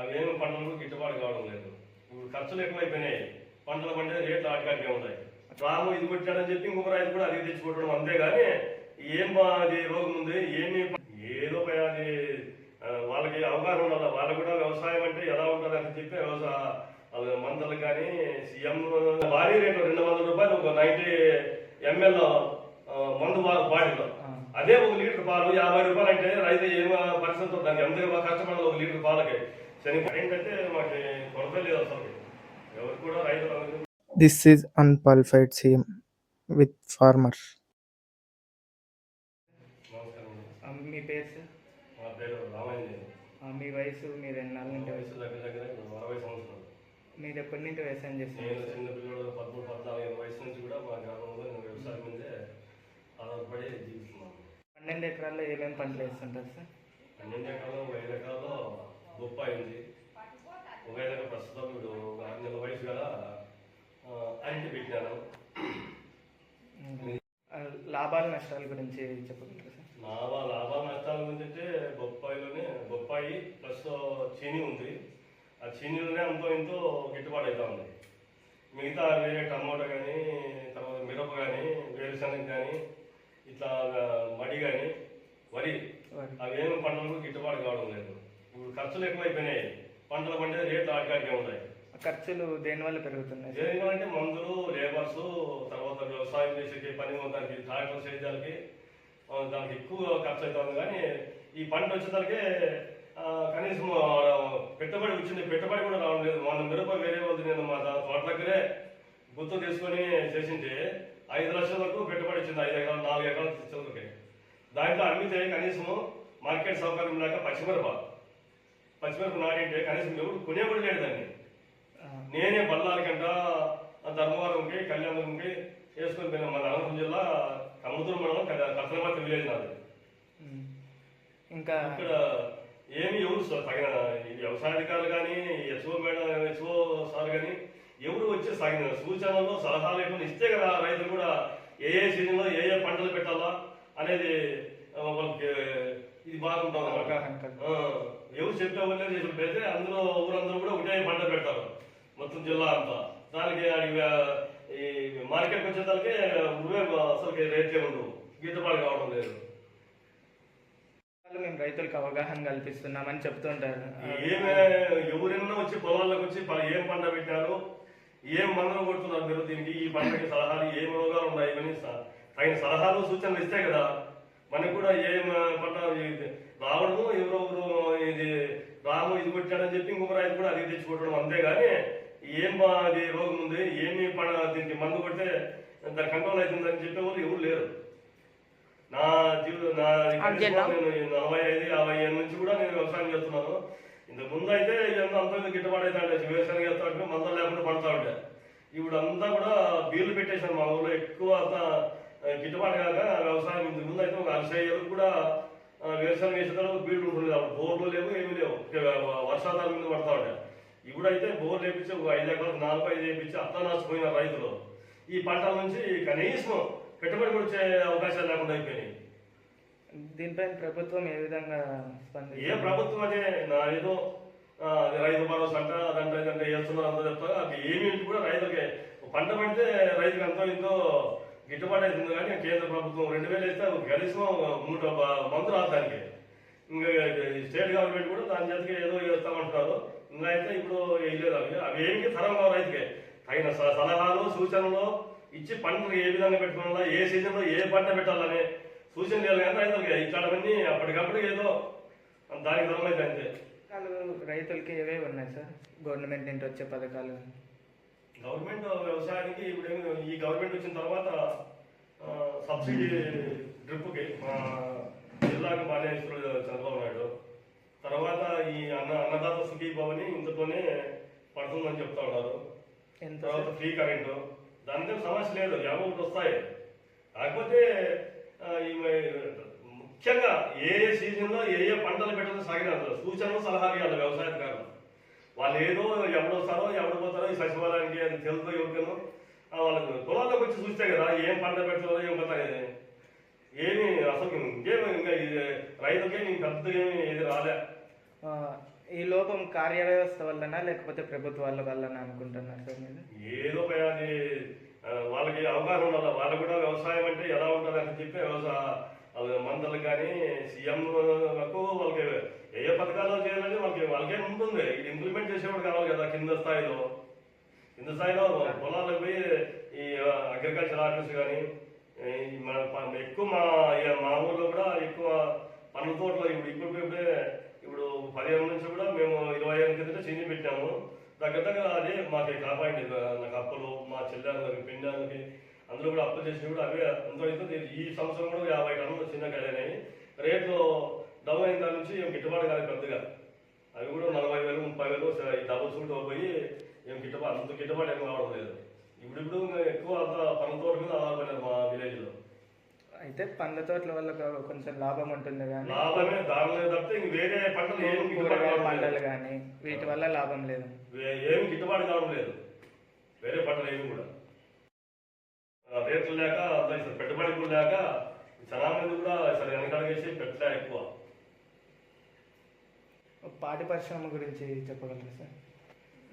అవేమి పంటలకు గిట్టుబాటు కావడం లేదు. ఇప్పుడు ఖర్చులు ఎక్కువైపోయినాయి. పంటలు పండే రేట్లు ఆటకాడికే ఉన్నాయి రాము ఇది కొట్టాడని చెప్పి ఇంకొక రైతు కూడా అది తెచ్చుకోవడం అంతేగాని ఏం బా అది రోగం ఉంది ఏమి ఏదో అది వాళ్ళకి అవగాహన ఉండాలి? వాళ్ళకు కూడా వ్యవసాయం అంటే ఎలా ఉంటుంది అని చెప్పి వ్యవసాయ మందులు కానీ సీఎం భారీ రేటు రెండు వందల రూపాయలు ఒక నైన్టీ ఎంఎల్ మందు బా- బాటిల్ అదే ఒక లీటర్ పాలు యాభై రూపాయలు అంటే రైతు ఏం పరిస్థితి దానికి ఎంత కష్టపడాలి ఒక లీటర్ పాలకి? ఏంటంటే మాకు కొరత లేదు అసలు. ఎవరు కూడా రైతులు unqualified CM with farmer. నమస్కారం ఆ, మీ పేరు సార్? మా పేరు మీ వయసు మీరు ఎన్నాళ్ళ నుండి వయసు దగ్గర దగ్గర అరవై సంవత్సరాలు. మీరు ఎప్పటి నుండి వ్యవసాయం నేను చేస్తున్నారు సార్? చిన్న పిల్లలు పదమూడు పద్నాలుగు వయసు నుంచి కూడా మా గ్రామంలో నేను వ్యవసాయం మీదే ఆధారపడి జీవిస్తున్నాను. పన్నెండు ఎకరాల్లో ఏమేమి పంటలు వేస్తుంటారు సార్? పన్నెండు ఎకరాలు ఒక ఐదు ఎకరాల్లో బొప్పాయి ఉంది ఒక ఐదు ఎకరాలు ప్రస్తుతం ఇప్పుడు నెలల వయసు గల అరటి పెట్టినాను. లాభాలు నష్టాల గురించి చెప్పగలరా సార్? లాభ లాభ నష్టాల గురించి అంటే బొప్పాయిలోనే బొప్పాయి ప్లస్ చీనీ ఉంది. ఆ చీనీలోనే అంతో ఎంతో గిట్టుబాటు అవుతా ఉంది. మిగతా వేరే టమోటా కానీ తర్వాత మిరప కానీ వేరుశనగ కానీ ఇట్లా మడి కానీ వరి. అవేమి పంటలకు గిట్టుబాటు కావడం లేదు. ఖర్చులు ఎక్కువైపోయినాయి. పంటలు పండే రేట్లు ఆటకాడికే ఉన్నాయి ఖర్చులు దేనివల్ల పెరుగుతున్నాయి? దేనికంటే మందులు లేబర్స్ తర్వాత వ్యవసాయం చేసే పని దానికి ట్రాక్టర్ ఆ, దానికి ఎక్కువ ఖర్చు అవుతుంది. కానీ ఈ పంట వచ్చేసరికి ఆ, కనీసం పెట్టుబడి వచ్చింది. పెట్టుబడి కూడా రావడం లేదు. మన మిరప వేరే వాళ్ళు నేను మా తోట దగ్గరే గుర్తు తీసుకొని చేసింటే ఐదు లక్షల వరకు పెట్టుబడి వచ్చింది. ఐదు ఎకరాలు నాలుగు ఎకరాలు చిల్లరకి దాంట్లో అమ్మితే కనీసం మార్కెట్ సౌకర్యం లేక పచ్చిమిరప. పచ్చిమిరప నాటింటే కనీసం ఎవరు కొనేవాడు లేడు దాన్ని నేనే బళ్ళారికంట ధర్మవరంకి కళ్యాణంకి వేసుకొని పోయినా మన అనంతపురం జిల్లా కమ్ముతూరు మండలం కత్తలమర్తి విలేజ్ నాది. ఇంకా ఇక్కడ ఏమి ఎవరు తగిన వ్యవసాయ అధికారులు కానీ హెచ్ఓ మేడం హెచ్ఓ సార్ కానీ ఎవరు వచ్చి సాగిన సూచనలు సలహాలు ఏమైనా ఇస్తే కదా రైతులు కూడా ఏ ఏ సీజన్లో ఏ ఏ పంటలు పెట్టాలా అనేది వాళ్ళకి ఇది బాగుంటుంది. ఎవరు చెప్పే వాళ్ళే చేసిన పెడితే అందులో ఊరందరూ కూడా ఒకటే పంట పెడతారు. మొత్తం జిల్లా అంతా. దానికి ఈ మార్కెట్ వచ్చేసరికి నువ్వే అసలు రేట్లే ఉండవు. గిట్టుబాటు కావడం లేదు. మేము రైతులకు అవగాహన కల్పిస్తున్నామని చెప్తుంటారు. ఏమే ఎవరైనా వచ్చి పొలాల్లోకి వచ్చి ఏం పంట పెట్టారు ఏం మందులు కొడుతున్నారు మీరు దీనికి? ఈ పంటకి సలహాలు ఏం రోగాలు ఉన్నాయి? ఇవన్నీ స- తగిన సలహాలు సూచనలు ఇస్తే కదా మనకు కూడా ఏం పంట రావడము ఎవరెవరు ఇది రాము ఇది కొట్టాడని చెప్పి ఇంకొక రైతు కూడా అది తెచ్చుకోవడం అంతేగాని ఏం బా అది రోగం ఉంది ఏమి పంట దీనికి మందు కొడితే దాని కంట్రోల్ అవుతుందని చెప్పేవాళ్ళు ఎవరు లేరు. నా జీవితం నా? నేను నలభై ఐదు యాభై ఏళ్ళ నుంచి కూడా నేను వ్యవసాయం చేస్తున్నాను. ఇంతకు ముందు అయితే ఎంత అంత గిట్టుబాటు అంటే వ్యవసాయం చేస్తా ఉంటే మందం లేకుండా పడతా ఉంటే ఇప్పుడు అంతా కూడా బీర్లు పెట్టేశారు మా ఊళ్ళో ఎక్కువ అంతా గిట్టుబాటు కాక వ్యవసాయం ఇంతకు ముందు అయితే ఒక అరవై కూడా వ్యవసాయం చేసేటప్పుడు బీర్లు ఉంటుంది అప్పుడు బోర్లు లేవు ఏమీ లేవు. వర్షాధారం మీద పడతా ఉంటాయి ఇప్పుడు అయితే బోర్లు వేపించి ఒక ఐదు ఎకరాలు నాలుగు ఐదు వేపించి అత్తా నాచిపోయిన రైతులు. ఈ పంటల నుంచి కనీసం పెట్టుబడి వచ్చే అవకాశాలు లేకుండా అయిపోయినాయి. దీనిపైన ప్రభుత్వం ఏ విధంగా ఏ ప్రభుత్వం అదే నా ఏదో రైతు భరోసా అంట అదంట ఇదంట వేస్తున్నారు అంత చెప్తారు. అది ఏమి కూడా రైతులకి పంట పండితే రైతుకి ఎంతో ఎంతో గిట్టుబాటు అవుతుంది కానీ కేంద్ర ప్రభుత్వం రెండు వేలు వేస్తే కనీసం మూడు మందులు రావడానికి దానికి ఇంకా స్టేట్ గవర్నమెంట్ కూడా దాని చేతికి ఏదో వేస్తామంటున్నారు ఇంకా అయితే ఇప్పుడు వేయలేదు అవి అవి ఏమి తరం కావు రైతుకి. తగిన స- సలహాలు సూచనలు ఇచ్చి పంటలు ఏ విధంగా పెట్టుకోవాలా? ఏ సీజన్లో ఏ పంట పెట్టాలని సూచన చేయాలి కానీ రైతులకి. ఇట్లాంటివన్నీ అప్పటికప్పుడు ఏదో దానికి దూరమైతే అంతే. రైతులకి ఏవే ఉన్నాయి సార్? గవర్నమెంట్ నుండి వచ్చే పథకాలు. గవర్నమెంట్ వ్యవసాయానికి ఇప్పుడు ఈ గవర్నమెంట్ వచ్చిన తర్వాత సబ్సిడీ డ్రిప్కి మా జిల్లాకు బాగానే ఇస్తున్నాడు చంద్రబాబు నాయుడు. తర్వాత ఈ అన్న అన్నదాత సుఖీభవని ఇంతతోనే పడుతుందని చెప్తా ఉన్నారు. తర్వాత? Free current. దానితో సమస్య లేదు ఎవరు ఒకటి వస్తాయి. కాకపోతే ముఖ్యంగా ఏ ఏ సీజన్లో ఏ ఏ పంటలు పెట్టాలో సాగిన సూచనలు సలహాలు ఇవ్వాలి వ్యవసాయకారులు వాళ్ళు ఏదో ఎవడు వస్తారో ఎవడు పోతారో ఈ సచివాలయానికి అది తెలుసు ఎవరికైనా? వాళ్ళకి పొలాల్లోకి వచ్చి చూస్తే కదా ఏం పంట పెడతారో ఏం పోతా ఏమి అసలు ఇంకేమి ఇంకా రైతులకే ఇంక పెద్ద ఏమి ఇది రాలే. ఈ లోపం కార్యవ్యవస్థ వల్లనా లేకపోతే ప్రభుత్వాల వల్లనా అనుకుంటున్నారు సార్ మీరు? ఏదో అది వాళ్ళకి అవగాహన ఉండాలి? వాళ్ళకు కూడా వ్యవసాయం అంటే ఎలా ఉంటుంది అని చెప్పి వ్యవసాయ వాళ్ళ మంత్రులకు కానీ సీఎం వాళ్ళకి ఏ ఏ పథకాలు చేయాలని వాళ్ళకి వాళ్ళకే ఉంటుంది. ఇది ఇంప్లిమెంట్ చేసేవాడు కావాలి కదా కింద స్థాయిలో. కింద స్థాయిలో పొలాలకు పోయి ఈ అగ్రికల్చర్ ఆఫీస్ కానీ మన ప- ఎక్కువ మా మా ఊర్లో కూడా ఎక్కువ పండ్ల తోటలో ఇప్పుడు ఇప్పుడు ఇప్పుడే ఇప్పుడు పదిహేను నుంచి కూడా మేము ఇరవై ఐదు కింద చిన్ని పెట్టాము. దగ్గర దగ్గర అదే మాకు కాపాడింది. నాకు అప్పులు మా చెల్లెళ్ళకి పిండాలకి అందరూ కూడా అప్పులు చేసి కూడా అవే అయితే ఈ సంవత్సరం కూడా యాభై టన్నులు చిన్న కలిగినాయి రేట్లు డౌన్ అయిన దాని నుంచి ఏం గిట్టుబాటు కాదు పెద్దగా. అవి కూడా నలభై వేలు ముప్పై వేలు ఈ డబుల్ సూట్ పోయి ఏం గిట్టుబాటు అంత గిట్టుబాటు ఏం కావడం లేదు. ఇప్పుడు ఎక్కువ అంత పనుల తోట మీద ఆధారపడినారు మా విలేజ్లో అయితే పండ్ల తోటల వల్ల కొంచెం లాభం ఉంటుంది కానీ లాభమే దానిలో తప్పితే ఇంక వేరే పంటలు ఏం కూరగాయ పంటలు. కానీ వీటి వల్ల లాభం లేదు. ఏమి గిట్టుబాటు కావడం లేదు. వేరే పంటలు ఏమి కూడా. ఆ, రేట్లు లేక పెట్టుబడి కూడా లేక చాలా మంది కూడా అసలు వెనకాడగేసి పెట్టలే ఎక్కువ. పాడి పరిశ్రమ గురించి చెప్పగలరా సార్?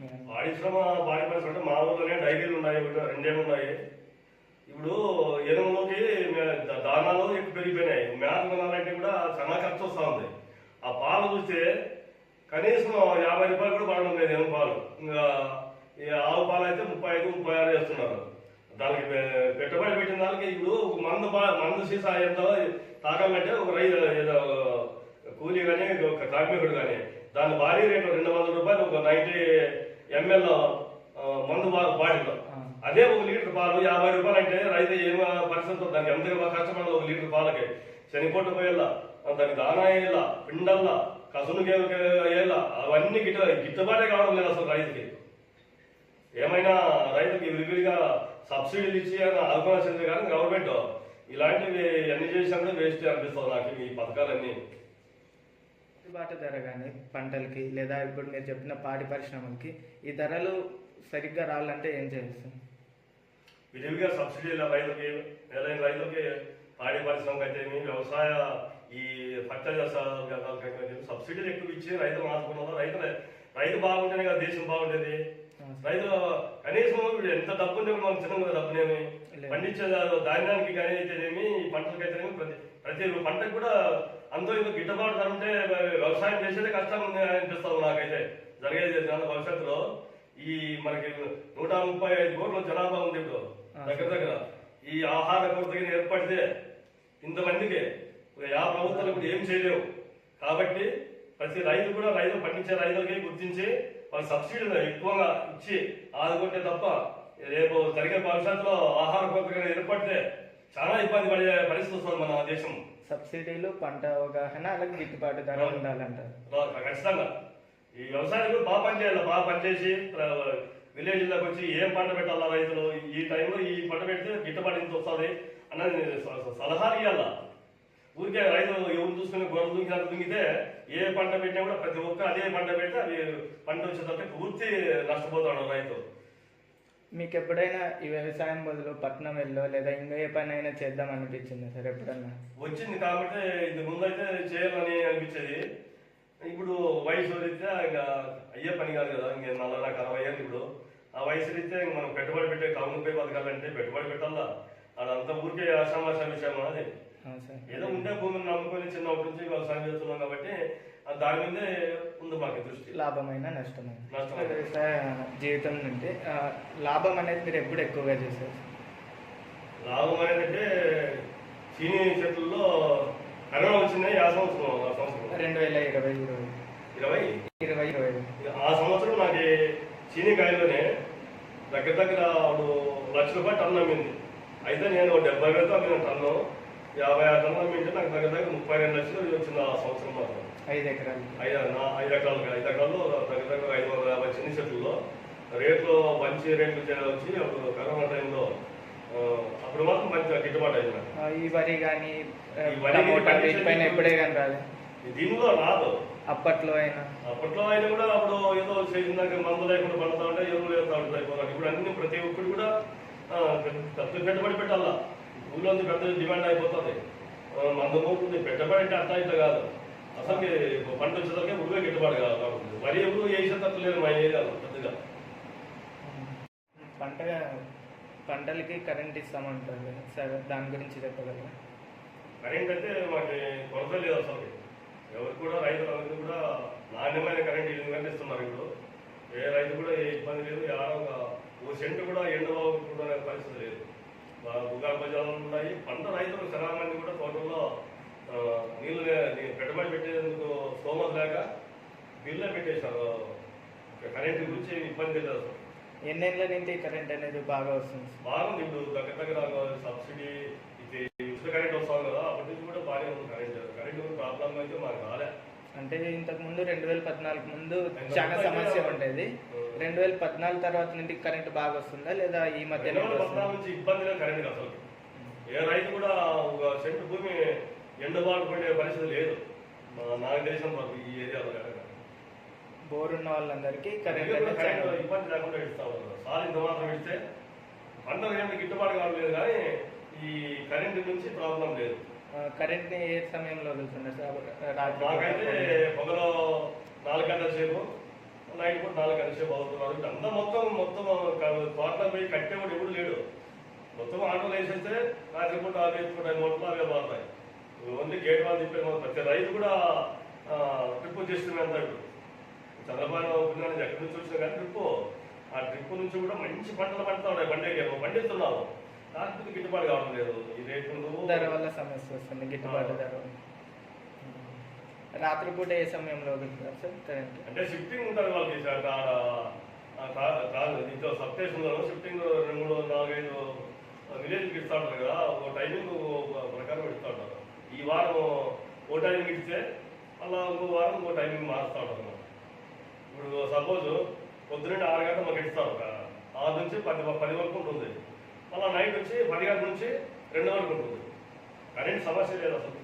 మీరు పారిశ్రమ పాడి పరిశ్రమ అంటే మా ఊర్లోనే డైరీలు ఉన్నాయి ఒకటి రెండేళ్ళు ఉన్నాయి. ఇప్పుడు ఎరువులోకి దా- దానాలు ఎక్కువ పెరిగిపోయినాయి. మేత కొనాలంటే కూడా చాలా ఖర్చు వస్తూ ఉంది. ఆ పాలు చూస్తే కనీసం యాభై రూపాయలు కూడా పడడం లేదు ఏం పాలు. ఇంకా ఆవు పాలు అయితే ముప్పై ఐదు ముప్పై ఆరు వేస్తున్నారు. దానికి పెట్టుబడి పెట్టిన దానికి ఇప్పుడు మందు మందు సీసా ఎంత తాగాలంటే ఒక రైతు ఏదో కూలీ కానీ ఒక కార్మికుడు కానీ దాని భారీ రేటు రెండు వందల రూపాయలు ఒక నైన్టీ ఎంఎల్ మందు బాటిల్లో అదే ఒక లీటర్ పాలు యాభై రూపాయలు అంటే రైతు ఏం పరిస్థితి దానికి ఎంత కష్టపడాలి ఒక లీటర్ పాలకి? శనిపోటు పోయేలా దానికి దానా వేయాల పిండల్లా కసునుకి వేయాల అవన్నీ గిట్ట గిట్టుబాటే కావడం లేదు అసలు రైతుకి. ఏమైనా రైతుకి విరివిరిగా సబ్సిడీలు ఇచ్చి అని ఆదుకోవాల్సింది కానీ గవర్నమెంట్ ఇలాంటివి అన్ని చేసినా వేస్ట్ అనిపిస్తుంది నాకు ఈ పథకాలన్నీ. గిట్టుబాటు ధర కానీ పంటలకి లేదా ఇప్పుడు మీరు చెప్పిన పాడి పరిశ్రమలకి ఈ ధరలు సరిగ్గా రావాలంటే ఏం చేయాలి సార్ విరివిగా సబ్సిడీల రైతులకి నెలైన రైతులకి పాడి పరిశ్రమకి అయితే వ్యవసాయ ఈ ఫర్టిలైజర్స్ సబ్సిడీలు ఎక్కువ ఇచ్చి రైతులు ఆదుకున్నారు. రైతులు రైతు బాగుంటేనే కదా దేశం సార్. రైతులు కనీసం ఎంత డబ్బు కూడా మనం తినం కదా డబ్బునేమి లేదు. పండించే ధాన్యానికి కానీ అయితేనేమి ఈ పంటలకు అయితేనేమి ప్రతి ప్రతి పంటకు కూడా అంతో ఇంత గిట్టుబాటు ధర ఉంటే వ్యవసాయం చేసేదే కష్టం ఉంది అనిపిస్తుంది నాకైతే. జరిగేది భవిష్యత్తులో. ఈ మనకి నూట ముప్పై ఐదు కోట్ల జనాభా ఉంది ఇప్పుడు దగ్గర దగ్గర. ఈ ఆహార కొరత ఏర్పడితే ఇంతమందికి యా ప్రభుత్వాలు ఇప్పుడు ఏం చేయలేవు. కాబట్టి ప్రతి రైతు కూడా రైతు పండించే రైతులకి గుర్తించి వాళ్ళ సబ్సిడీలు ఎక్కువగా ఇచ్చి ఆదుకుంటే తప్ప రేపు జరిగే భవిష్యత్తులో ఆహార కొరత ఏర్పడితే చాలా ఇబ్బంది పడే పరిస్థితి వస్తుంది మన దేశం. సబ్సిడీలు పంట అవగాహన అలాగే గిట్టుబాటు ధర ఉండాలంటారు. రా- ఖచ్చితంగా. ఈ వ్యవసాయం బాగా పనిచేయాలి బాగా పనిచేసి విలేజ్లోకి వచ్చి ఏం పంట పెట్టాలా రైతులు? ఈ టైంలో ఈ పంట పెడితే గిట్టుబాటు ఇంత వస్తుంది? అన్నది స- స- సలహాలు ఇవ్వాల ఊరికే రైతు ఎవరు చూసుకుని గొర్రెలు దుంకినంత దుంగితే ఏ పంట పెట్టినా కూడా ప్రతి ఒక్క అదే పంట పెడితే అది పంట వచ్చేసరికి పూర్తి నష్టపోతాడు రైతు. మీకు ఎప్పుడైనా ఈ వ్యవసాయం బదులు పట్నం వెళ్ళో లేదా ఇంకా ఏ పని అయినా చేద్దాం అనిపించిందా సార్ ఎప్పుడన్నా? వచ్చింది కాబట్టి ఇది ముందైతే చేయాలని అనిపించేది. ఇప్పుడు వయసు రీత్యా ఇంకా అయ్యే పని కాదు కదా ఇంక నల్ల నాకు అరవై ఏళ్ళు ఇప్పుడు. ఆ వయసు రీత్యా ఇంక మనం పెట్టుబడి పెట్టే కౌలు పై బతకాలంటే పెట్టుబడి పెట్టాలా? అదంతా ఊరికే ఆశామాష విషయం అది ఏదో ఉండే భూమిని నమ్ముకొని చిన్నప్పటి నుంచి వ్యవసాయం చేస్తున్నాం కాబట్టి ఆ దాని మీదే ఉంది మాకు దృష్టి. లాభమైన నష్టమైన? జీవితం నుండి ఆ, లాభం అనేది మీరు ఎప్పుడు ఎక్కువగా చేశారు లాభం అనేది అంటే చీనీ చెట్లలో కరోనా వచ్చింది ఆ సంవత్సరం ఆ సంవత్సరం. రెండు వేల ఇరవై ఇరవై. ఇరవై? ఇరవై ఇరవై. ఆ సంవత్సరం నాకు చీనికాయలోనే దగ్గర దగ్గర లక్ష రూపాయలు టన్ను అమ్మింది. అయితే నేను డెబ్బై వేలతో అమ్మిన టన్ను యాభై ఆరు టన్ను అమ్మింటే నాకు దగ్గర దగ్గర ముప్పై రెండు లక్షలు వచ్చింది ఆ సంవత్సరం మాత్రం. ఐదు ఎకరాలు. ఐదు నా ఐదు ఎకరాలు ఐదు ఎకరాల్లో దగ్గర దగ్గర ఐదు వందల యాభై చిన్న చెట్లలో రేట్లు మంచి రేట్లు వచ్చి అప్పుడు కరోనా టైంలో అప్పుడు మాత్రం మంచి గిట్టుబాటు అయింది ఈ వరి కానీ వీటిపైన ఎప్పుడే కానీ రాలేదు దీనిలో రాదు. అప్పట్లో అయినా. అప్పట్లో ఆయన కూడా అప్పుడు ఏదో చేసిందాక మందు లేకుండా పడుతూ ఉంటే ఎరువులు వేస్తూ అయిపోతారు ఇప్పుడు అన్ని ప్రతి ఒక్కటి కూడా పెట్టుబడి పెట్టాలా. ఊళ్ళో ఉంది పెద్ద డిమాండ్ అయిపోతుంది. మందు పోతుంది పెట్టుబడి అంటే అట్లా ఇట్లా కాదు. అసలు పంట వచ్చేసరికి ఉడివే గిట్టుబాటు కాదు మరి ఎప్పుడు వేసేటట్టు లేదు మా ఏరియాలో పెద్దగా. పంట పంటలకి కరెంట్ ఇస్తామంటారు సరే దాని గురించి చెప్పగలరా? కరెంట్ అంటే మాకు కొరత లేదు అసలు ఎవరు కూడా రైతులందరికీ కూడా నాణ్యమైన కరెంట్ ఇల్లు కనిపిస్తున్నారు ఇప్పుడు. ఏ రైతు కూడా ఏ ఇబ్బంది లేదు ఆరోగ్య ఓ సెంటు కూడా ఎండబాగుకునే పరిస్థితి లేదు. భూగర్భ బజార్లు ఉన్నాయి. పంట రైతులు చాలా మంది కూడా తోటల్లో ఆ, నీళ్ళు లే- నీ పెట్టుబడి పెట్టేందుకు స్తోమత లేక బిల్లే పెట్టేశారు. కరెంట్ గురించి ఇబ్బంది లేదు అసలు. ఎన్నేళ్ళ నుండి కరెంట్ అనేది బాగా వస్తుంది? బాగుంది ఇప్పుడు దగ్గర దగ్గర సబ్సిడీ ఇది ఉచిత కరెంట్ వస్తుంది కదా అప్పటి నుంచి కూడా బాగానే ఉంది కరెంట్. కరెంట్ ప్రాబ్లం అయితే మాకు రాలే. అంటే ఇంతకు ముందు రెండు వేల పద్నాలుగు ముందు చాలా సమస్య ఉండేది. రెండు వేల పద్నాలుగు తర్వాత నుండి కరెంట్ బాగా వస్తుందా లేదా ఈ మధ్య రెండు వేల పద్నాలుగు నుంచి ఇబ్బంది లేదు కరెంట్ అసలు. ఏ రైతు కూడా ఒక సెంటు భూమి ఎండబాటు పడే పరిస్థితి లేదు. నాకు తెలిసిన వరకు ఈ ఏరియాలో బోర్ ఉన్న వాళ్ళందరికీ కరెంట్ ఇబ్బంది లేకుండా ఇస్తా ఉన్నారు. సార్ ఇంత మాత్రం ఇస్తే పంటలు ఏమి గిట్టుబాటు కావట్లేదు కానీ ఈ కరెంట్ నుంచి ప్రాబ్లం లేదు. కరెంట్ని ఏ సమయంలో వదులుతున్నారు సార్? పొగలో నాలుగు గంటల సేపు నైట్ పూట నాలుగు గంటల సేపు అవుతున్నారు. అంతా మొత్తం మొత్తం తోటలో పోయి కట్టేవాడు ఎవడు లేడు. మొత్తం ఆటోలు వేసేస్తే రాత్రి పూట అవి పూట మొత్తం అవే మారుతాయి. ఓన్లీ గేట్ వాళ్ళు తిప్పే ప్రతి రైతు కూడా ట్రిప్ చేస్తుంది అంటాడు. చంద్రబాబు పుణ్యాన్ని ఎక్కడి నుంచి వచ్చినా కానీ ట్రిప్ ఆ ట్రిప్ నుంచి కూడా మంచి పంటలు పండుతా ఉన్నాయి. పండగ పండిస్తున్నాము గిట్టుబాటు కావడం లేదు. ఈ రేట్లు ధర వల్ల సమస్య వస్తుంది గిట్టుబాటు ధర. రాత్రిపూట ఏ సమయంలో వదులుతారు సార్? కరెంట్. అంటే షిఫ్టింగ్ ఉంటుంది వాళ్ళకి కాదు సబ్ స్టేషన్లో షిఫ్టింగ్ రెండు మూడు నాలుగైదు విలేజ్కి ఇస్తా ఉంటారు కదా ఒక టైమింగ్ ప్రకారం ఇస్తా ఉంటారు ఈ వారం ఓ టైమింగ్ ఇస్తే అలా ఇంకో వారం ఇంకో టైమింగ్ మారుస్తూ ఉంటారు. ఇప్పుడు సపోజ్ పొద్దున్నే ఆరు గంటలు మాకు ఇస్తారు ఒక ఆరు నుంచి పది పది వరకు ఉంటుంది. మళ్ళీ నైట్ వచ్చి పది గంటల నుంచి రెండు వరకు ఉంటుంది కరెంట్ సమస్య లేదు అసలు